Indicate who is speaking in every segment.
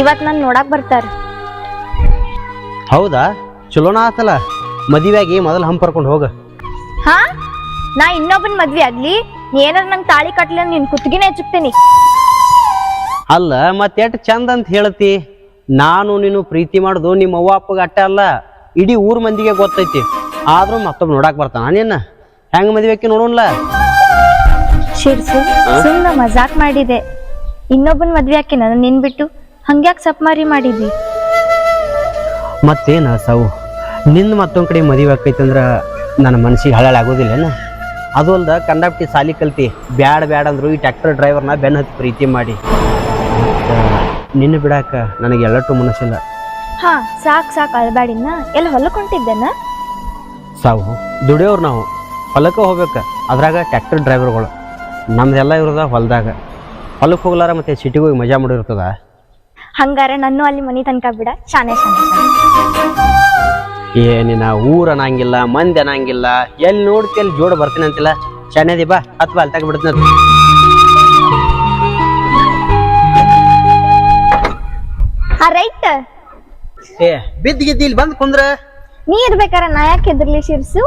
Speaker 1: ಇವತ್ ನನ್ ನೋಡಕ್ ಬರ್ತಾರ.
Speaker 2: ಹೌದಾ? ಚಲೋನ ಆತಲ್ಲ ಮದುವೆಯಾಗಿ ಮೊದಲು ಹಂಪರ್ಕೊಂಡು ಹೋಗ.
Speaker 1: ಹಾ? ನಾ ಇನ್ನೊಬ್ಬನ್ ಮದ್ವೆ ಆಗ್ಲಿ ನೀ ಏನಾರ ನಂಗೆ ತಾಳಿ ಕಟ್ಲಿ ನಿನ್ ಕುತ್ತಿಗೆನೇ ಹೆಚ್ಚುಕ್ತೀನಿ.
Speaker 2: ಅಲ್ಲ ಮತ್ತೆ ಎಷ್ಟು ಚಂದ ಅಂತ ಹೇಳ್ತಿ? ನಾನು ನೀನು ಪ್ರೀತಿ ಮಾಡುದು ನಿಮ್ಮ ಅವ್ವ ಅಪ್ಪಗೆ ಅಟ್ಟ ಅಲ್ಲ ಇಡೀ ಊರ್ ಮಂದಿಗೆ ಗೊತ್ತೈತಿ. ಆದ್ರೂ ಮತ್ತೊಬ್ಬ ನೋಡಕ್ ಬರ್ತಾನ ನಿನ್ನ? ಹೆಂಗ್ ಮದ್ವೆ ನೋಡೋನ್ಲ?
Speaker 1: ಶಿರ್ಸು ಸುಮ್ಮನೆ ಮಜಾಕ್ ಮಾಡಿದೆ. ಇನ್ನೊಬ್ಬನ್ ಮದ್ವೆ ಹಾಕಿ ನಾನು ನಿನ್ ಬಿಟ್ಟು. ಹಂಗ್ಯಾಕ್ ಸಪ್ಮಾರಿ ಮಾಡಿದ್ವಿ
Speaker 2: ಮತ್ತೇನ ಸಾವು ನಿನ್ನ ಮತ್ತೊಂದ್ ಕಡೆ ಮದುವೆ ಆಕೈತಂದ್ರ ನನ್ನ ಮನಸ್ಸಿಗೆ ಹಳಾಗೋದಿಲ್ಲೇನ ಅದು ಅಲ್ದ ಕಂಡಕ್ಟಿ ಸಾಲಿ ಕಲ್ತಿ ಬ್ಯಾಡ ಬ್ಯಾಡ ಅಂದ್ರು ಈ ಟ್ರ್ಯಾಕ್ಟರ್ ಡ್ರೈವರ್ನ ಬೆನ್ನ ಹತ್ತಿ ಪ್ರೀತಿ ಮಾಡಿ. ನಿನ್ನ ಬಿಡಾಕ ನನಗೆ ಎಲ್ಲಟ್ಟು ಮನಸ್ಸಿಲ್ಲ.
Speaker 1: ಹಾ ಸಾಕ್ ಸಾಕ್ ಅಳ್ಬ್ಯಾಡಿನ. ಎಲ್ಲ ಹೊಲಕ್ ಹೊಂಟಿದ್ದೇನ
Speaker 2: ಸಾವು. ದುಡಿಯೋರು ನಾವು. ಹೊಲಕ್ಕೆ ಹೋಗ್ಬೇಕು. ಅದ್ರಾಗ ಟ್ರ್ಯಾಕ್ಟರ್ ಡ್ರೈವರ್ಗಳು ನಮ್ದೆಲ್ಲ ಇರೋದ ಹೊಲದಾಗ. ಹೊಲಕ್ಕೆ ಹೋಗ್ಲಾರ ಮತ್ತೆ ಸಿಟಿಗೆ ಹೋಗಿ ಮಜಾ ಮಾಡಿರ್ತದ?
Speaker 1: ಹಂಗಾರ ನನ್ನೂ ಅಲ್ಲಿ ಮನಿ ತನಕ ಬಿಡ. ಶಾನೆ ಶಾನೆ
Speaker 2: ಏನಿನ ಊರ್ ಅನ್ನಂಗಿಲ್ಲ ಮಂದಿ ಅನ್ನಂಗಿಲ್ಲ ಎಲ್ಲಿ ನೋಡ್ತಿ ಅಲ್ಲಿ ಜೋಡ್ ಬರ್ತೀನಿ ಅಂತಿಲ್ಲ. ಚೆನ್ನಾದಿ ಬಾ ಅಥವಾ ಅಲ್ಲಿ ತಗ ಬಿಡ್ತೀನಿ
Speaker 1: ಆ ರೈಟ್.
Speaker 2: ಏ ಬಿದ್ದ ಗಿದ್ದ ಇಲ್ಲಿ ಬಂದ್ ಕುಂದ್ರ.
Speaker 1: ನೀ ಇರ್ಬೇಕಾರ ನಾ ಯಾಕೆ ಎದ್ರಲಿ ಶಿರ್ಸು?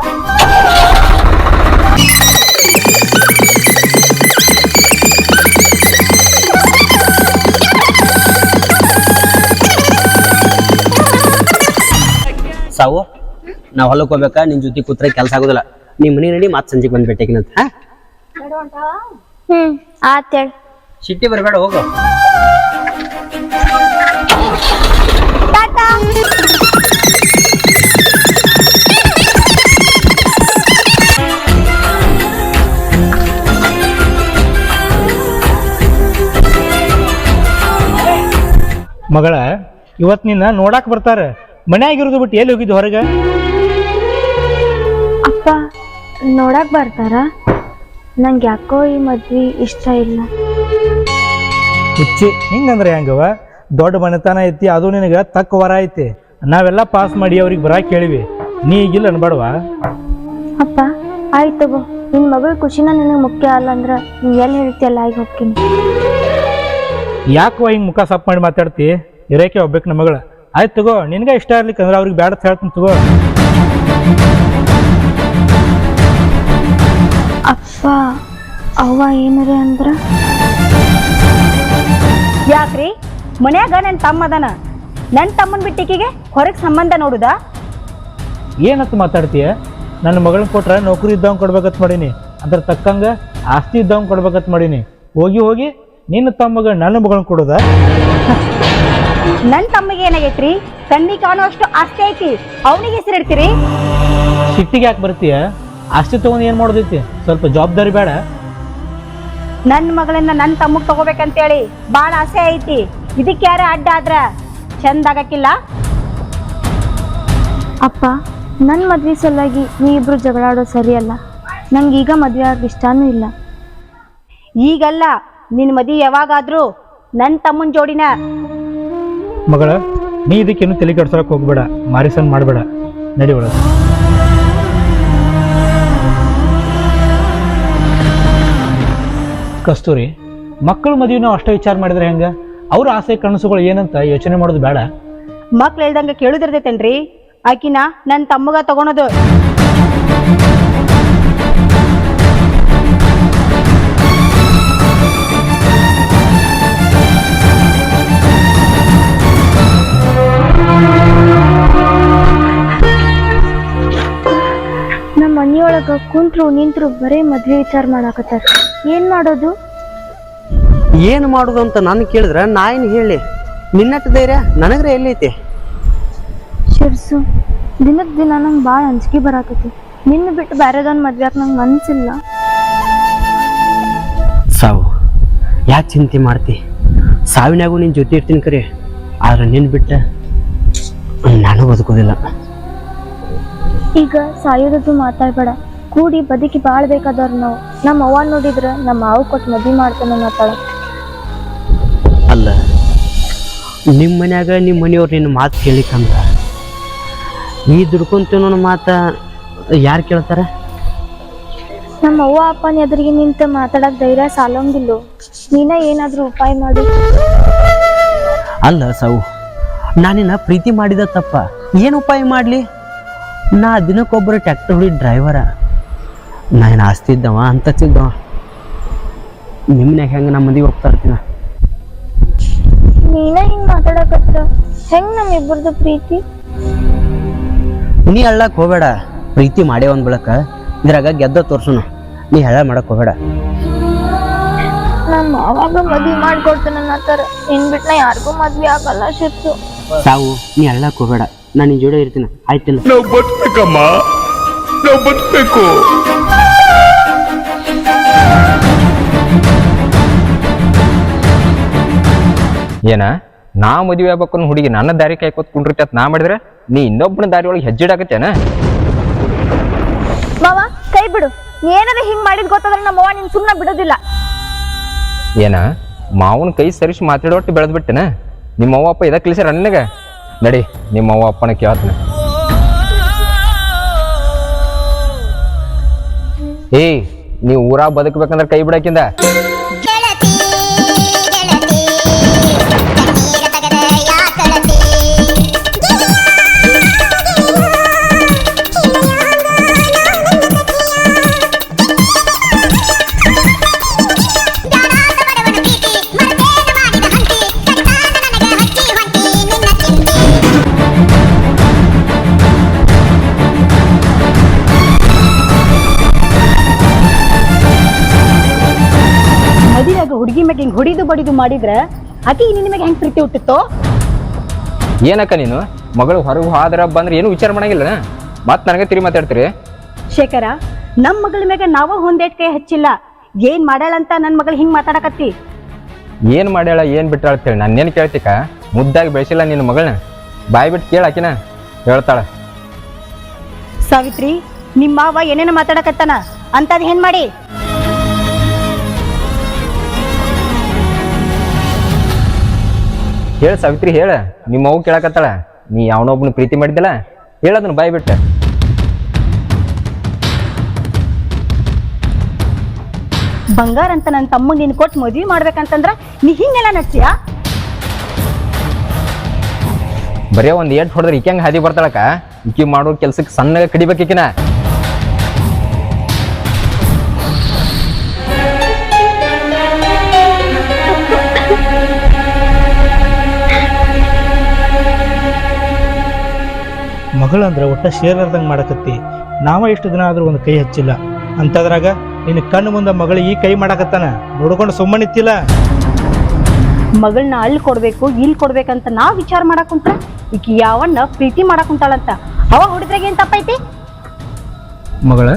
Speaker 2: ಸಾವು? ನಾವು ಹೊಲಕ್ಕೆ ಹೋಗ್ಬೇಕಾ? ನಿನ್ ಜೊತೆ ಕೂತ್ರೆ ಕೆಲಸ ಆಗೋದಿಲ್ಲ. ನಿಮ್ಮ ಮನಿ ನಡಿ ಮತ್ತೆ ಸಂಜೆಗ್ ಬಂದು ಭೇಟಿಯಾಗಿನಂತ ಹಾ?
Speaker 1: ಹ್ಮ್ ಆತೇಳ್
Speaker 2: ಸಿಟ್ಟಿ ಬರಬೇಡ ಹೋಗು.
Speaker 1: ಟಾಟಾ.
Speaker 3: ಮಗಳ ಇವತ್ ನಿನ್ನ ನೋಡಾಕ್ ಬರ್ತಾರ. ಮನ್ಯಾಗಿರೋದು ಬಿಟ್ಟು ಎಲ್ಲಿ ಹೋಗಿದ್ದು ಹೊರಗೆ?
Speaker 1: ಅಪ್ಪ ನೋಡಕ್ ಬರ್ತಾರ? ನಂಗೆ ಯಾಕೋ ಈ ಮದ್ವಿ ಇಷ್ಟ ಇಲ್ಲ.
Speaker 3: ಹುಚ್ಚಿ ಹಿಂಗಂದ್ರೆ ಹೆಂಗವ ದೊಡ್ಡ ಮನೆತನ ಐತಿ ಅದು ನಿನಗೆ ತಕ್ಕ ವರ ಐತಿ. ನಾವೆಲ್ಲ ಪಾಸ್ ಮಾಡಿ ಅವ್ರಿಗೆ ಬರಾಕ್ ಕೇಳಿವಿ ನೀ ಈಗಿಲ್ಲ ಅನ್ಬೇಡವಾ?
Speaker 1: ಅಪ್ಪ ಆಯ್ತು ತಗೋ. ನಿನ್ ಮಗಳ ಖುಷಿನ ನಿನಗೆ ಮುಖ್ಯ ಅಲ್ಲ ಅಂದ್ರ ನೀ ಎಲ್ಲಿ ಹೇಳ್ತಿಯಲ್ಲ ಆಗಿ ಹೋಗ್ತೀನಿ.
Speaker 3: ಯಾಕೋ ಹಿಂಗ್ ಮುಖ ಸಪ್ ಮಾಡಿ ಮಾತಾಡ್ತಿ? ಇರೇಕೆ ಹೋಗ್ಬೇಕು ನಮ್ಮ ಮಗಳ? ಆಯ್ತು ತಗೋ ನಿನಗೆ ಇಷ್ಟ ಇರ್ಲಿಕ್ಕೆ ಅಂದ್ರೆ ಅವ್ರಿಗೆ ಬೇಡ ಅಂತ ಹೇಳ್ತೀನಿ ತಗೋ.
Speaker 1: ಅಪ್ಪ ಅವ್ವ ಏನ್ರಿ ಅಂದ್ರ?
Speaker 4: ಯಾಕ್ರಿ? ಮನ್ಯಾಗ ನನ್ನ ತಮ್ಮ ಅದಾನ. ನನ್ನ ತಮ್ಮನ ಬಿಟ್ಟಿಕೆಗೆ ಹೊರಗೆ ಸಂಬಂಧ ನೋಡುದ?
Speaker 3: ಏನಂತ ಮಾತಾಡ್ತೀಯ? ನನ್ನ ಮಗಳನ್ನ ಕೊಟ್ರ ನೌಕರಿ ಇದ್ದವ್ ಕೊಡ್ಬೇಕಂತ ಮಾಡೀನಿ. ಅದ್ರ ತಕ್ಕಂಗ ಆಸ್ತಿ ಇದ್ದವಂಗ್ ಕೊಡ್ಬೇಕಂತ ಮಾಡೀನಿ. ಹೋಗಿ ಹೋಗಿ ನಿನ್ನ ತಮ್ಮಗ ನನ್ನ ಮಗಳನ್ನ ಕೊಡೋದ?
Speaker 4: ನನ್ನ ತಮ್ಮಗೆ ಏನಾಗೈತ್ರಿ ಕಣ್ಣಿ ಕಾಣೋ ಅಷ್ಟು ಆಸ್ತಿ ಐತಿ. ಅವನಿಗೆ ಹೆಸರಿಡ್ತೀರಿ?
Speaker 3: ಸಿಟ್ಟಿಗೆ ಯಾಕೆ ಬರ್ತೀಯ? ಆಸ್ತಿ ತಗೊಂಡು ಏನ್ ಮಾಡೋದೈತಿ? ಸ್ವಲ್ಪ ಜವಾಬ್ದಾರಿ ಬೇಡ.
Speaker 4: ನನ್ನ ಮಗಳನ್ನ ನನ್ನ ತಮ್ಮಗ್ ತಗೋಬೇಕಂತೇಳಿ ಭಾಳ ಆಸೆ ಐತಿ. ಇದಕ್ಕೆ ಯಾರೇ ಅಡ್ಡ ಆದ್ರ ಚಂದ ಆಗಕ್ಕಿಲ್ಲ.
Speaker 1: ಅಪ್ಪ ನನ್ನ ಮದ್ವೆ ಸಲುವಾಗಿ ನೀ ಇಬ್ರು ಜಗಳಾಡೋದು ಸರಿಯಲ್ಲ. ನಂಗೆ ಈಗ ಮದ್ವೆ ಆಗ ಇಷ್ಟನೂ ಇಲ್ಲ.
Speaker 4: ಈಗಲ್ಲ ನಿನ್ನ ಮದಿ ಯಾವಾಗಾದ್ರೂ ನನ್ನ ತಮ್ಮನ ಜೋಡಿನ
Speaker 3: ಮಗಳ, ನೀ ಇದಕ್ಕೇನು ತಲೆ ಕೆಡ್ಸೋಕೆ ಹೋಗ್ಬೇಡ, ಮಾರಿಸನ್ ಮಾಡಬೇಡ. ನಡಿ ಒಳಗೆ. ಕಸ್ತೂರಿ, ಮಕ್ಕಳು ಮದುವೆ ನಾವು ಅಷ್ಟೇ ವಿಚಾರ ಮಾಡಿದ್ರೆ ಹೆಂಗ? ಅವ್ರ ಆಸೆ, ಕನಸುಗಳು ಏನಂತ ಯೋಚನೆ ಮಾಡೋದು ಬೇಡ.
Speaker 4: ಮಕ್ಳು ಹೇಳ್ದಂಗ ತನ್ರಿ ಆಕಿನ ನನ್ನ ತಮ್ಮಗ ತಗೊಳೋದು.
Speaker 1: ಮನೆಯೊಳಗ ಕುಂತ್ರು ನಿಂತ್ರು ಬರೇ ಮದ್ವೆ ವಿಚಾರ ಮಾಡಾಕತ್ತಾರ. ಏನ್ ಮಾಡೋದು?
Speaker 2: ಏನು ಮಾಡೋದು ಅಂತ ನಾನು ಕೇಳಿದ್ರೆ ನಾ ಏನು ಹೇಳಿ ನಿನ್ನಟ್ಟು ಧೈರ್ಯ ನನಗ್ರೆ ಎಲ್ಲೈತಿ?
Speaker 1: ಶಿರ್ಸು ದಿನಕ್ ದಿನ ನಂಗೆ ಬಾಳ ಅಂಜಿಕೆ ಬರಾಕತಿ ನಿನ್ನ ಬಿಟ್ಟು ಬೇರೆದನ್ ಮದ್ವೆ ಆಗ ನಂಗೆ ಮನ್ಸಿಲ್ಲ.
Speaker 2: ಸಾವು ಯಾಕೆ ಚಿಂತೆ ಮಾಡ್ತಿ? ಸಾವಿನಾಗೂ ನಿನ್ನ ಜೊತೆ ಇರ್ತೀನಿ ಕರೆ ಆದ್ರೆ ನಿನ್ನ ಬಿಟ್ಟ ನಾನು ಬದುಕೋದಿಲ್ಲ.
Speaker 1: ಈಗ ಸಾಯೋದದ್ದು ಮಾತಾಡ್ಬೇಡ. ಕೂಡಿ ಬದುಕಿ ಬಾಳ್ಬೇಕಾದವ್ರು ನಾವು. ನಮ್ಮ ಅವ್ವ ನೋಡಿದ್ರ ನಮ್ಮ ಮಾವು ಕೊಟ್ಟು ಮದ್ವೆ ಮಾಡ್ತಾನೆ ಮಾತಾಡ
Speaker 2: ಅಲ್ಲ ನಿಮ್ಮ ಮನ್ಯಾಗ ನಿಮ್ಮ ಮನೆಯವ್ರು ನಿನ್ನ ಮಾತು ಕೇಳಿಕಂದ್ರ ನೀ ದುಡ್ಕೊಂತೀನೋ ಅನ್ನೋ ಮಾತ ಯಾರು ಕೇಳ್ತಾರ?
Speaker 1: ನಮ್ಮ ಅವ್ವ ಅಪ್ಪನ ಎದುರಿಗೆ ನಿಂತ ಮಾತಾಡಕ್ ಧೈರ್ಯ ಸಾಲೋಂಗಿಲ್ಲ. ನೀನ ಏನಾದ್ರೂ ಉಪಾಯ ಮಾಡು.
Speaker 2: ಅಲ್ಲ ಸಾವು ನಾನಿನ್ನ ಪ್ರೀತಿ ಮಾಡಿದ ತಪ್ಪ. ಏನು ಉಪಾಯ ಮಾಡಲಿ? ನಾ ದಿನಕ್ಕೊಬ್ಬರು ಟ್ಯಾಕ್ಟರ್ ಹೊಡಿ ಡ್ರೈವರ ನಾ ಏನು ಆಸ್ತಿ ಇದ್ದವ ಅಂತ ಚಿದ್ದವ ನಿಮ್ಮನ್ಯಾಗ ಹೆಂಗೆ ನಮ್ಮ ಮಂದಿಗೆ ಹೋಗ್ತಾ ಇರ್ತೀನ?
Speaker 1: ನೀನ ಮಾತಾಡಕತ್ತ ಹೆಂಗೆ ಹೆಂಗ್ ನಮ್ಮಿಬ್ಬರದು ಪ್ರೀತಿ?
Speaker 2: ನೀ ಹೇಳಕ್ ಹೋಗಬೇಡ ಪ್ರೀತಿ ಮಾಡೇ ಒಂದು ಬೆಳಕ ಇದ್ರಾಗ ಗೆದ್ದ ತೋರ್ಸುನು ನೀ. ಹೇಳ ಮಾಡಕ್ ಹೋಗಬೇಡ.
Speaker 1: ನಮ್ಮ ಅವಾಗ ಮದ್ವೆ ಮಾಡ್ಕೊಡ್ತಾನ ಅನ್ನತ್ತಾರ ಇನ್ ಬಿಟ್ಟು ನಾ ಯಾರಿಗೂ ಮದ್ವೆ ಆಗಲ್ಲ ಶಿರ್ಸು
Speaker 2: ಸಾವು ನೀ ಹೇಳಕ್ ಹೋಗ್ಬೇಡ. ನಾನು ನಿನ್ನ ಜೋಡಿ ಇರ್ತೀನಿ. ಆಯ್ತಿಲ್ಲ.
Speaker 5: ನಾವು ಬದುಕಬೇಕಮ್ಮ ನಾವು ಬದುಕಬೇಕು
Speaker 6: ಏನ? ನಾ ಮದುವೆ ಆಗ್ಬೇಕು ಅನ್ನೋ ಹುಡುಗಿ ನನ್ನ ದಾರಿ ಕೈ ಕುಂಡಿರ್ತಿ ಅಂತ ನಾ ಮಾಡಿದ್ರೆ ನೀ ಇನ್ನೊಬ್ಬನ ದಾರಿ ಒಳಗೆ ಹೆಜ್ಜೆ ಇಡಾಕತ್ತೇನ
Speaker 1: ಮಾವ ಕೈ ಬಿಡು. ಏನದ ಹಿಂಗ್ ಮಾಡಿದ್ ಗೊತ್ತಾದ್ರೆ ನಮ್ಮ ಅವ್ವ ನಿನ್ ಸುಮ್ಮನೆ ಬಿಡೋದಿಲ್ಲ.
Speaker 6: ಏನ? ಮಾವನ ಕೈ ಸರಿಸಿ ಮಾತಾಡೋ ಒಟ್ಟು ಬೆಳೆದ್ಬಿಟ್ಟೆನ? ನಿಮ್ಮ ಅವ್ವ ಅಪ್ಪ ಇದಕ್ಕೆ ಕಲಿಸ್ಯಾರ ನನಗ? ನಡಿ ನಿಮ್ಮ ಅವ್ವ ಅಪ್ಪನ ಕೇಳ್ತಾನೆ. ಏಯ್ ನೀವು ಊರಾಗ ಬದುಕಬೇಕಂದ್ರೆ ಕೈ ಬಿಡಕ್ಕಿಂದ?
Speaker 4: ಹಿಂಗ್ ಹೊಡಿದು ಬಡಿದು ಮಾಡಿದ್ರೆ ಆಕಿ ನಿಮಗೆ ಹೆಂಗೆ ಹೆಂಗ್ ಪ್ರೀತಿ ಹುಟ್ಟಿತ್ತೋ?
Speaker 6: ಏನಕ್ಕ ನೀನು? ಮಗಳು ಹೊರಗೆ ಹೋದ್ರ ಬಂದ್ರೆ ಏನು ವಿಚಾರ ಮಾಡಂಗಿಲ್ಲ ಮತ್ತೆ ನನಗೆ ತಿರಿ ಮಾತಾಡ್ತೀರಿ?
Speaker 4: ಶೇಖರ ನಮ್ಮ ಮಗಳ ಮ್ಯಾಗ ನಾವು ಹೊಂದೇಟ್ ಕೈ ಹಚ್ಚಿಲ್ಲ. ಏನ್ ಮಾಡ್ಯಾಳಂತ ನನ್ ಮಗಳು ಹಿಂಗ್ ಮಾತಾಡಕತ್ತಿ?
Speaker 6: ಏನ್ ಮಾಡ್ಯಾಳ ಏನ್ ಬಿಟ್ಟಾಳ ಅಂತೇಳಿ ಏನ್ ಕೇಳ್ತಿಕ? ಮುದ್ದಾಗಿ ಬೆಳೆಸಿಲ್ಲ ನಿನ್ನ ಮಗಳನ್ನ? ಬಾಯಿ ಬಿಟ್ಟು ಕೇಳಾಕಿನ ಹೇಳ್ತಾಳ.
Speaker 4: ಸಾವಿತ್ರಿ ನಿಮ್ಮ ಮಾವ ಏನೇನ ಮಾತಾಡಕತ್ತಾನ? ಅಂತದ್ ಏನ್ ಮಾಡಿ?
Speaker 6: ಹೇಳ ಸಾವಿತ್ರಿ ಹೇಳ. ನಿಮ್ಮ ಅವು ಕೇಳಕತ್ತಾಳ. ನೀ ಯಾವನೊಬ್ಬನ ಪ್ರೀತಿ ಮಾಡಿದ್ದಲ್ಲ? ಹೇಳದನ್ನ ಬಾಯ್ ಬಿಟ್ಟ
Speaker 4: ಬಂಗಾರ ಅಂತ ನನ್ನ ತಮ್ಮ ನೀನು ಕೊಟ್ಟು ಮದ್ವಿ ಮಾಡ್ಬೇಕಂತಂದ್ರ ನೀ ಹಿಂಗೆಲ್ಲ ನಡ್ಸಿಯಾ
Speaker 6: ಬರೇ ಒಂದ್ ಏಟ್ ಹೊಡೆದ್ರೆ ಈಕೆ ಹಂಗ ಹಾದಿ ಬರ್ತಾಳಕ ಈಕಿ ಮಾಡೋ ಕೆಲ್ಸಕ್ಕೆ ಸಣ್ಣಗ ಕಡಿಬೇಕಿಕಿನ
Speaker 3: ಮಗಳಂದ್ರ ಒಟ್ಟ ಸೇರ್ಲಾರ್ದಂಗೆ ಮಾಡಕತ್ತಿ. ನಾವ ಇಷ್ಟು ದಿನ ಆದ್ರೂ ಒಂದು ಕೈ ಹಚ್ಚಿಲ್ಲ. ಅಂತದ್ರಾಗ ನಿನ್ನ ಕಣ್ಣು ಮುಂದೆ ಮಗಳು ಈ ಕೈ ಮಾಡಕತ್ತಾನ? ನೋಡ್ಕೊಂಡು ಸುಮ್ಮನಿತ್ತಿಲ್ಲ
Speaker 4: ಮಗಳನ್ನ ಅಲ್ಲಿ ಕೊಡ್ಬೇಕು ಇಲ್ಲಿ ಕೊಡ್ಬೇಕಂತ ನಾವ್ ವಿಚಾರ ಮಾಡಕ್ ಕುಂತ್ರ? ಈಕಿ ಯಾವನ್ನ ಪ್ರೀತಿ ಮಾಡಕ್ ಕುಂತಾಳಂತ? ಅವ ಹುಡುಗ್ರಿಗೆ ಏನ್ ತಪ್ಪೈತಿ?
Speaker 3: ಮಗಳ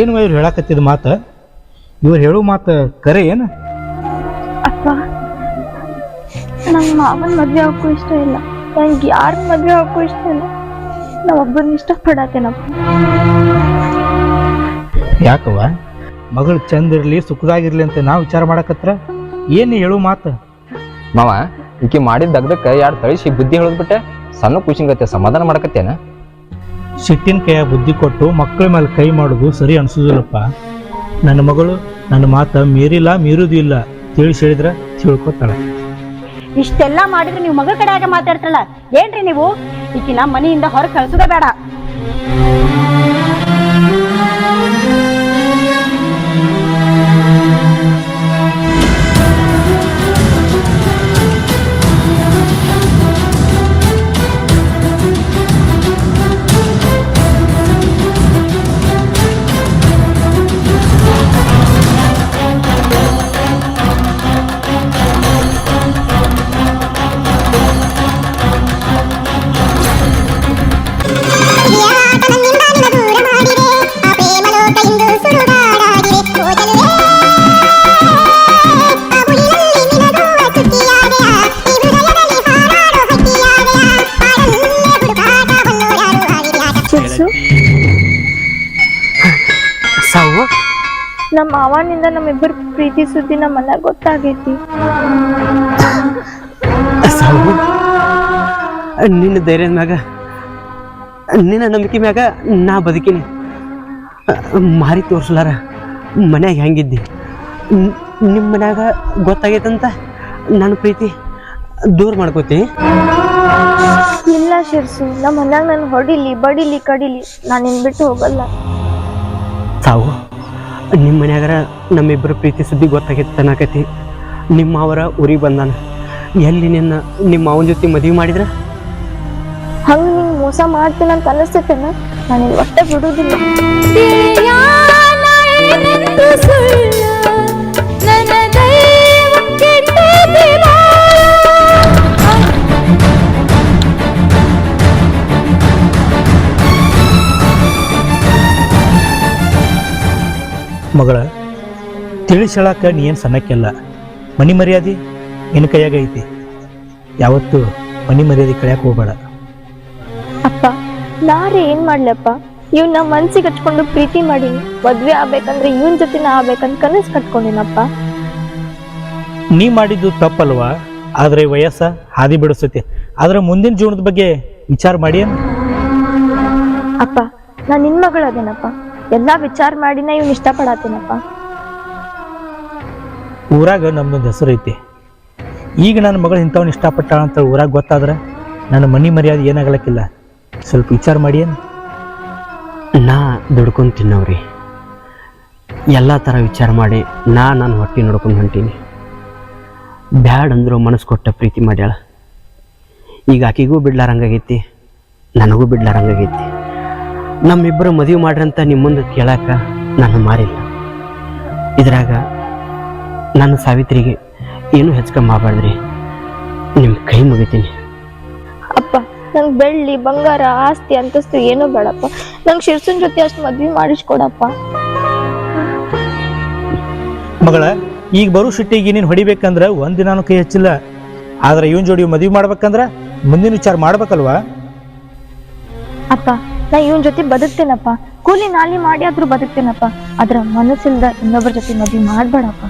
Speaker 3: ಏನು ಇವ್ರು ಹೇಳಕತ್ತಿದ ಮಾತ? ಇವ್ರು ಹೇಳೋ ಮಾತು ಕರೆ ಏನು?
Speaker 1: ಅಪ್ಪ ನಂಗೆ ಮಾವನ್ ಮದ್ವೆ ಹಾಕೋ ಇಷ್ಟ ಇಲ್ಲ. ನನ್ಗೆ ಯಾರ ಮದ್ವೆ ಹಾಕೋ ಇಷ್ಟ ಇಲ್ಲ. ನಾ ಒಬ್ಬರನ್ನ ನಾವು
Speaker 3: ಯಾಕವ್ವ? ಮಗಳು ಚಂದ ಇರ್ಲಿ ಸುಖದಾಗಿರ್ಲಿ ಅಂತ ನಾವು ವಿಚಾರ ಮಾಡಕತ್ರ? ಏನು ಹೇಳು ಮಾತು?
Speaker 6: ಮಾವ ಈಕೆ ಮಾಡಿದ ದಗ್ದಕ್ಕ ಯಾರು ತಳಿಸಿ ಬುದ್ಧಿ ಹೇಳಿದ್ಬಿಟ್ಟೆ? ಸಣ್ಣ ಖುಷಿಂಗತ್ತೆ ಸಮಾಧಾನ ಮಾಡಕತ್ತೇನ?
Speaker 3: ಸಿಟ್ಟಿನ ಕೈಯ ಬುದ್ಧಿ ಕೊಟ್ಟು ಮಕ್ಕಳ ಮೇಲೆ ಕೈ ಮಾಡೋದು ಸರಿ ಅನ್ಸೋದಿಲ್ಲಪ್ಪ. ನನ್ನ ಮಗಳು ನನ್ನ ಮಾತ ಮೀರಿಲ್ಲ ಮೀರುದು ಇಲ್ಲ ತಿಳಿಸಿ ಹೇಳಿದ್ರೆ ತಿಳ್ಕೊತಾಳೆ.
Speaker 4: ಇಷ್ಟೆಲ್ಲಾ ಮಾಡಿದ್ರೆ ನೀವು ಮಗಳ ಕಡೆಯಾಗ ಮಾತಾಡ್ತಾಳ ಏನ್ರಿ ನೀವು? ಈಕಿನ ಮನೆಯಿಂದ ಹೊರಗೆ ಕಳ್ಸೋದೇ ಬೇಡ.
Speaker 1: ನಮ್ಮ ನಮ್ಮಿಬ್ಬರು ಪ್ರೀತಿ ಸುದ್ದಿ ನಮ್ಮ ಮನ್ಯಾಗ ಗೊತ್ತಾಗೈತಿ
Speaker 2: ನಿನ್ನ ಧೈರ್ಯದ ಮ್ಯಾಗ ನಿನ್ನ ನಂಬಿಕೆ ಮ್ಯಾಗ ನಾ ಬದುಕಿನಿ. ಮಾರಿ ತೋರ್ಸಲಾರ ಮನ್ಯಾಗ ಹೆಂಗಿದ್ದಿ? ನಿಮ್ಮ ಮನ್ಯಾಗ ಗೊತ್ತಾಗೈತಂತ ನನ್ನ ಪ್ರೀತಿ ದೂರ ಮಾಡ್ಕೋತಿ
Speaker 1: ಇಲ್ಲ ಶಿರ್ಸು ನಮ್ಮ ಮನ್ಯಾಗ ನಾನು ಹೊಡಿಲಿ ಬಡಿಲಿ ಕಡಿಲಿ ನಾನು ನಿನ್ ಬಿಟ್ಟು ಹೋಗಲ್ಲ.
Speaker 2: ಸಾವು? ನಿಮ್ಮ ಮನ್ಯಾಗಾರ ನಮ್ಮಿಬ್ಬರ ಪ್ರೀತಿ ಸುದ್ದಿ ಗೊತ್ತಾಗಿತ್ತು ತನಕತಿ. ನಿಮ್ಮ ಅವರ ಊರಿಗೆ ಬಂದಾನ. ಎಲ್ಲಿ ನಿನ್ನ ನಿಮ್ಮ ಅವನ ಜೊತೆ ಮದುವೆ ಮಾಡಿದ್ರ?
Speaker 1: ಹಂಗೆ ನಿಂಗ್ ಮೋಸ ಮಾಡ್ತೀನಿ ಅಂತ ಅನಿಸ್ತೇನ ನಾನು ಇಲ್ಲಿ ಒಟ್ಟ ಬಿಡುದಿಲ್ಲ.
Speaker 3: ಮಗಳ ತಿಳಿಸಳಕ ನೀ ಏನು ಸಣ್ಣಕ್ಕೆಲ್ಲ? ಮನಿ ಮರ್ಯಾದೆ ನಿನ್ನ ಕೈಯಾಗ ಐತಿ. ಯಾವತ್ತು ಮನಿ ಮರ್ಯಾದೆ ಕಳ್ಯಾಕ ಹೋಗ್ಬೇಡ.
Speaker 1: ಅಪ್ಪ ನಾರೇ ಏನ್ ಮಾಡ್ಲಪ್ಪ? ಇವ್ನ ನಮ್ಮ ಮನ್ಸಿಗೆ ಹಚ್ಕೊಂಡು ಪ್ರೀತಿ ಮಾಡೀನಿ. ಮದ್ವೆ ಆಗ್ಬೇಕಂದ್ರೆ ಇವನ್ ಜೊತೆ ನಾ ಆಗ್ಬೇಕಂತ ಕನಸು ಕಟ್ಕೊಂಡಿನಪ್ಪ.
Speaker 3: ನೀ ಮಾಡಿದ್ದು ತಪ್ಪಲ್ವಾ? ಆದ್ರೆ ವಯಸ್ಸ ಹಾದಿ ಬಿಡಿಸುತ್ತೆ. ಆದ್ರೆ ಮುಂದಿನ ಜೀವನದ ಬಗ್ಗೆ ವಿಚಾರ ಮಾಡಿ ಅಪ್ಪ
Speaker 1: ಅಪ್ಪ ನಾ ನಿನ್ ಮಗಳದೇನಪ್ಪ? ಎಲ್ಲಾ ವಿಚಾರ ಮಾಡಿನ ಇವ್ನ ಇಷ್ಟಪಡತ್ತೀನಪ್ಪ
Speaker 3: ಊರಾಗ ನಮ್ದೊಂದು ಹೆಸರು ಐತಿ. ಈಗ ನನ್ನ ಮಗಳು ಇಂಥವ್ನ ಇಷ್ಟಪಟ್ಟಾಳ ಅಂತ ಊರಾಗ ಗೊತ್ತಾದ್ರೆ ನನ್ನ ಮನಿ ಮರ್ಯಾದೆ ಏನಾಗಲಕ್ಕಿಲ್ಲ. ಸ್ವಲ್ಪ ವಿಚಾರ ಮಾಡಿ ಏನು?
Speaker 2: ನಾ ದುಡ್ಕೊಂಡು ತಿನ್ನವ್ರಿ. ಎಲ್ಲ ಥರ ವಿಚಾರ ಮಾಡಿ ನಾ ನನ್ನ ಹೊಟ್ಟೆ ನೋಡ್ಕೊಂಡು ಹೊಂಟೀನಿ. ಬ್ಯಾಡ್ ಅಂದ್ರು ಮನಸ್ಸು ಕೊಟ್ಟ ಪ್ರೀತಿ ಮಾಡ್ಯಾಳ. ಈಗ ಆಕೆಗೂ ಬಿಡ್ಲಾರಂಗಾಗೈತಿ ನನಗೂ ಬಿಡ್ಲಾರಂಗಾಗೈತಿ. ನಮ್ಮಿಬ್ಬರು ಮದುವೆ ಮಾಡ್ರಿ ಅಂತ ನಿಮ್ಮ ಮುಂದೆ ಕೇಳಾಕ ನಾನು ಮಾರಿಲ್ಲ. ಇದ್ರಾಗ ನನ್ನ ಸಾವಿತ್ರಿಗೆ ಏನು ಹೆಚ್ಕಮ್ಮಿ ಮಾಡಬಾರ್ದ್ರಿ ನಿಮ್ಮ ಕೈ ಮುಗಿತೀನಿ.
Speaker 1: ಅಪ್ಪ ನಂಗೆ ಬೆಳ್ಳಿ ಬಂಗಾರ ಆಸ್ತಿ ಅಂತಸ್ತು ಏನೂ ಬೇಡಪ್ಪ. ನಂಗೆ ಶಿರ್ಸನ್ ಜೊತೆ ಅಷ್ಟು ಮದ್ವೆ ಮಾಡಿಸ್ಕೊಡಪ್ಪ.
Speaker 3: ಮಗಳ ಈಗ ಬರೋ ಸಿಟ್ಟಿಗೆ ನೀನು ಹೊಡಿಬೇಕಂದ್ರೆ ಒಂದಿನಾನು ಕೈ ಹಚ್ಚಿಲ್ಲ. ಆದ್ರೆ ಇವನ್ ಜೋಡಿ ಮದ್ವೆ ಮಾಡ್ಬೇಕಂದ್ರ ಮುಂದಿನ ವಿಚಾರ ಮಾಡ್ಬೇಕಲ್ವಾ?
Speaker 1: ಅಪ್ಪ ನಾ ಇವನ್ ಜೊತೆ ಬದುಕ್ತೇನಪ್ಪ. ಕೂಲಿ ನಾಲಿ ಮಾಡಿ ಆದ್ರೂ ಬದುಕ್ತೇನಪ್ಪ. ಆದ್ರ ಮನಸ್ಸಿಲ್ದ ಇನ್ನೊಬ್ಬರ ಜೊತೆ ಮದ್ವೆ ಮಾಡ್ಬೇಡಪ್ಪ.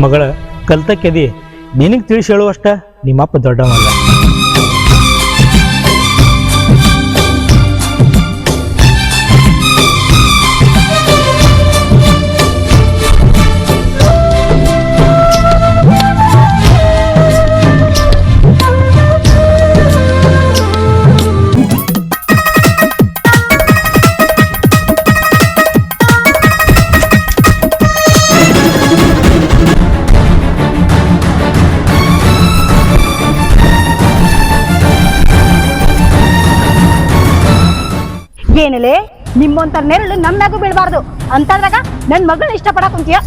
Speaker 3: ಮಗಳ ಕಲ್ತಕ್ಕೆದಿ ನಿನಗೆ ತಿಳಿಸಿ ಹೇಳುವಷ್ಟ? ನಿಮ್ಮಪ್ಪ ದೊಡ್ಡವಲ್ಲ
Speaker 4: ಏನಿಲೆ ನಿಮ್ಮಂತ ನೆರಳು ನಮ್ಮಾಗೂ ಬೀಳ್ಬಾರ್ದು. ಅಂತಂದಾಗ ನನ್ ಮಗಳನ್ನ ಇಷ್ಟಪಡಕ್ ಕುಂತೀಯ?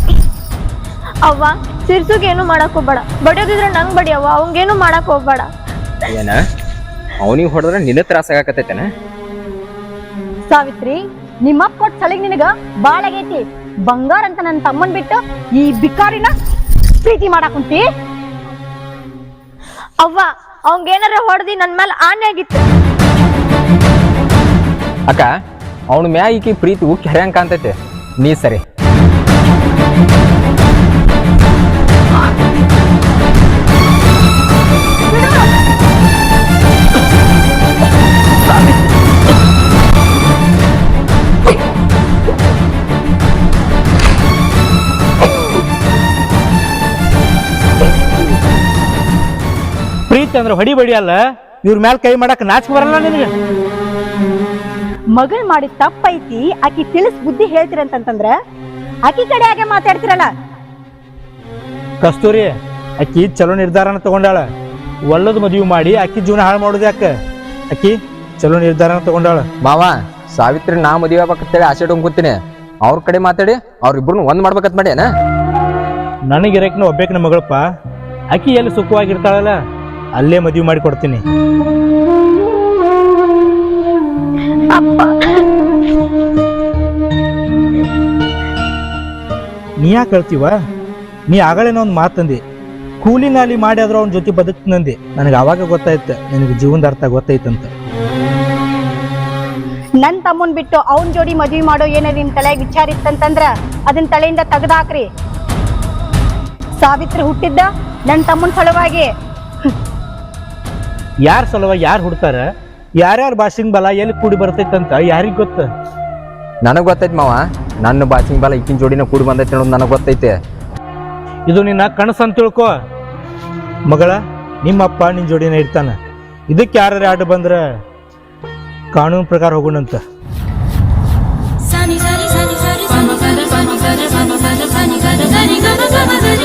Speaker 1: ಅವ್ವ ಸಿರ್ಸುಗೆ ಏನು ಮಾಡಕ್ ಹೋಗ್ಬೇಡ. ಬಡಿಯೋದಿದ್ರೆ ನಂಗ್ ಬಡಿಯವ್ವ ಅವಂಗೇನು ಮಾಡಕ್ ಹೋಗ್ಬೇಡ.
Speaker 6: ಏನ? ಅವನಿಗೆ ಹೊಡೆದ್ರೆ ನಿನ್ನ ತ್ರಾಸ ಆಗಾಕತ್ತೈತೇನ?
Speaker 4: ಸಾವಿತ್ರಿ ನಿಮ್ಮಪ್ಪ ಕೊಟ್ಟ ಸಳಿಗೆ ನಿನಗ ಬಾಳ ಆಗೈತಿ. ಬಂಗಾರ ಅಂತ ನನ್ನ ತಮ್ಮನ್ ಬಿಟ್ಟು ಈ ಬಿಕಾರಿನ ಪ್ರೀತಿ ಮಾಡಕ್ ಕುಂತಿ?
Speaker 1: ಅವ್ವ ಅವಂಗೇನಾರ ಹೊಡೆದಿ ನನ್ ಮೇಲೆ ಆನೆ ಆಗಿತ್ತು.
Speaker 6: ಅಕ್ಕ, ಅವನ ಮ್ಯಾ ಈಕಿ ಪ್ರೀತಿ ಉಕ್ಕಿ ಹರ್ಯಾಂಗ ಕಾಣ್ತೈತೆ. ನೀ ಸರಿ.
Speaker 3: ಪ್ರೀತಿ ಅಂದ್ರೆ ಹೊಡಿ ಬಡಿ ಅಲ್ಲ, ಇವ್ರ ಮ್ಯಾಲ ಕೈ ಮಾಡಕ್ ನಾಚಿಕೆ ಬರಲ್ಲ ನಿನಗೆ.
Speaker 4: ಮಗಳ್ ಮಾಡಿ ತಪ್ಪೈತಿ ಆಕಿ ತಿಳಿಸ್ ಬುದ್ಧಿ ಹೇಳ್ತೀರಂತಂದ್ರ ಆಕಿ ಕಡೆ ಹಾಗೆ ಮಾತಾಡ್ತಿರಲ್ಲ.
Speaker 3: ಕಸ್ತೂರಿ ಅಕ್ಕಿ ಚಲೋ ನಿರ್ಧಾರನ ತಗೊಂಡಾಳ. ಒಳ್ಳದ ಮದುವೆ ಮಾಡಿ ಅಕ್ಕಿ ಜೀವನ ಹಾಳು ಮಾಡೋದು ಯಾಕೆ? ಅಕ್ಕಿ ಚಲೋ ನಿರ್ಧಾರನ ತಗೊಂಡಾಳ.
Speaker 6: ಮಾವ ಸಾವಿತ್ರಿ ನಾ ಮದುವೆ ಆಗ್ಬೇಕಂತೇಳಿ ಆಸೆ ಇಟ್ಕೊಂಡ್ ಕೂತೀನಿ ಅವ್ರ ಕಡೆ ಮಾತಾಡಿ ಅವ್ರಿಬ್ರು ಒಂದ್ ಮಾಡ್ಬೇಕಂತ ಮಾಡಿ ಏನ
Speaker 3: ನನಗಿರಕ್ನ ಒಬ್ಬೇಕನ ಮಗಳಪ್ಪ. ಅಕ್ಕಿ ಎಲ್ಲಿ ಸುಖವಾಗಿರ್ತಾಳಲ್ಲ ಅಲ್ಲೇ ಮದುವೆ ಮಾಡಿ ಕೊಡ್ತೀನಿ. ನೀ ಯಾಕೆ ಹೇಳ್ತೀವ? ನೀ ಆಗಳೇನೋ ಒಂದು ಮಾತಂದಿ ಕೂಲಿ ನಾಲಿ ಮಾಡಿ ಆದ್ರೂ ಅವನ ಜೊತೆ ಬದುಕ್ತಂದಿ ನನಗೆ ಅವಾಗ ಗೊತ್ತಾಯ್ತು ನಿನಗೆ ಜೀವನದ ಅರ್ಥ ಗೊತ್ತಾಯ್ತಂತ
Speaker 4: ನನ್ ತಮ್ಮನ್ ಬಿಟ್ಟು ಅವನ್ ಜೋಡಿ ಮದ್ವಿ ಮಾಡೋ ಏನೇ ನಿನ್ ತಲೆಯಾಗ ವಿಚಾರ ಇತ್ತಂತಂದ್ರ ಅದನ್ನ ತಲೆಯಿಂದ ತೆಗ್ದಾಕ್ರಿ. ಸಾವಿತ್ರಿ ಹುಟ್ಟಿದ್ದ ನನ್ ತಮ್ಮನ್ ಸಲುವಾಗಿ.
Speaker 3: ಯಾರ ಸಲುವಾಗಿ ಯಾರು ಹುಡ್ತಾರ? ಯಾರ್ಯಾರ ಭಾಷೆಂಗ್ ಬಲ ಎಲ್ಲಿ ಕೂಡಿ ಬರ್ತೈತೆ ಅಂತ ಯಾರಿಗೆ ಗೊತ್ತ
Speaker 6: ನನಗೆ ಗೊತ್ತೈತೆ ಮಾವ ನನ್ನ ಬಾಚಿಂಗ್ ಬಲ ಈಕಿನ ಜೋಡಿನ ಕೂಡಿ ಬಂದೈತೆ ಅನ್ನೋದು ನನಗೆ ಗೊತ್ತೈತೆ
Speaker 3: ಇದು ನಿನ್ನ ಕನಸು ಅಂತ ತಿಳ್ಕೊ ಮಗಳ ನಿಮ್ಮಪ್ಪ ನಿನ್ನ ಜೋಡಿನ ಇರ್ತಾನ ಇದಕ್ಕೆ ಯಾರು ಆಟ ಬಂದ್ರೆ ಕಾನೂನು ಪ್ರಕಾರ ಹೋಗೋಣಂತ
Speaker 7: ಸರಿ ಸರಿ ಸರಿ ಸರಿ ಸರಿ ಸರಿ ಸರಿ ಸರಿ ಸರಿ ಸರಿ ಸರಿ ಸರಿ sunny,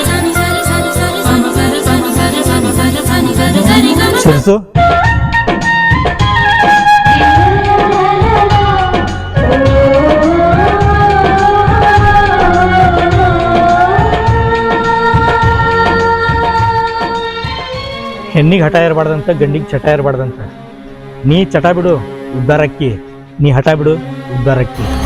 Speaker 3: ಹೆಣ್ಣಿಗೆ ಹಠ ಇರಬಾರ್ದಂತ ಗಂಡಿಗೆ ಚಟ ಇರಬಾರ್ದಂತ. ನೀ ಚಟ ಬಿಡು ಉದ್ದಾರಕ್ಕಿ. ನೀ ಹಠ ಬಿಡು ಉದ್ದಾರಕ್ಕಿ.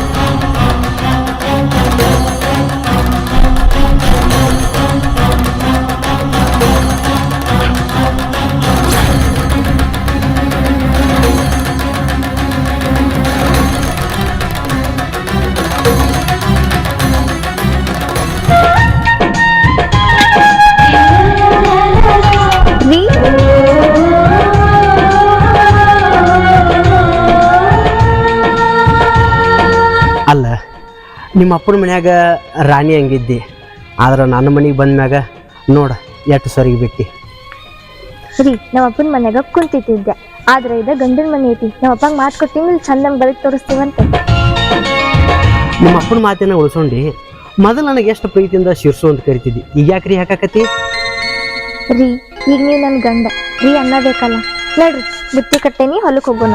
Speaker 2: ನಿಮ್ಮ ಅಪ್ಪನ ಮನ್ಯಾಗ ರಾಣಿ ಹಂಗಿದ್ದಿ. ಆದ್ರೆ ನನ್ನ ಮನೆಗೆ ಬಂದ್ಮ್ಯಾಗ ನೋಡ ಎಷ್ಟು ಸರಿಗೆ ಬಿಟ್ಟಿ.
Speaker 1: ರೀ ನಮ್ಮ ಅಪ್ಪನ ಮನ್ಯಾಗ ಕುಂತಿದ್ದೆ ಆದ್ರೆ ಇದ ಗಂಡನ ಮನೆ ಐತಿ. ನಮ್ಮ ಅಪ್ಪಂಗೆ ಮಾತು ಕೊಡ್ತೀನಿ ಚಂದ ಬದುಕ್ ತೋರಿಸ್ತೀವಂತೆ.
Speaker 2: ನಿಮ್ಮ ಅಪ್ಪನ ಮಾತಿನ ಉಳ್ಸೊಂಡು ಮೊದಲು ನನಗೆ ಎಷ್ಟು ಪ್ರೀತಿಯಿಂದ ಶಿರ್ಸು ಅಂತ ಕರಿತಿದ್ದಿ. ಈಗ ಯಾಕ್ರಿ ಹಾಕಾಕತಿ
Speaker 1: ರೀ ಈಗ ನೀವು ನನ್ನ ಗಂಡ. ರೀ ಅನ್ನಬೇಕಲ್ಲ ನೋಡ್ರಿ ಬುತ್ತಿ ಕಟ್ಟೇನಿ ಹೊಲಕ್ಕೆ ಹೋಗೋಣ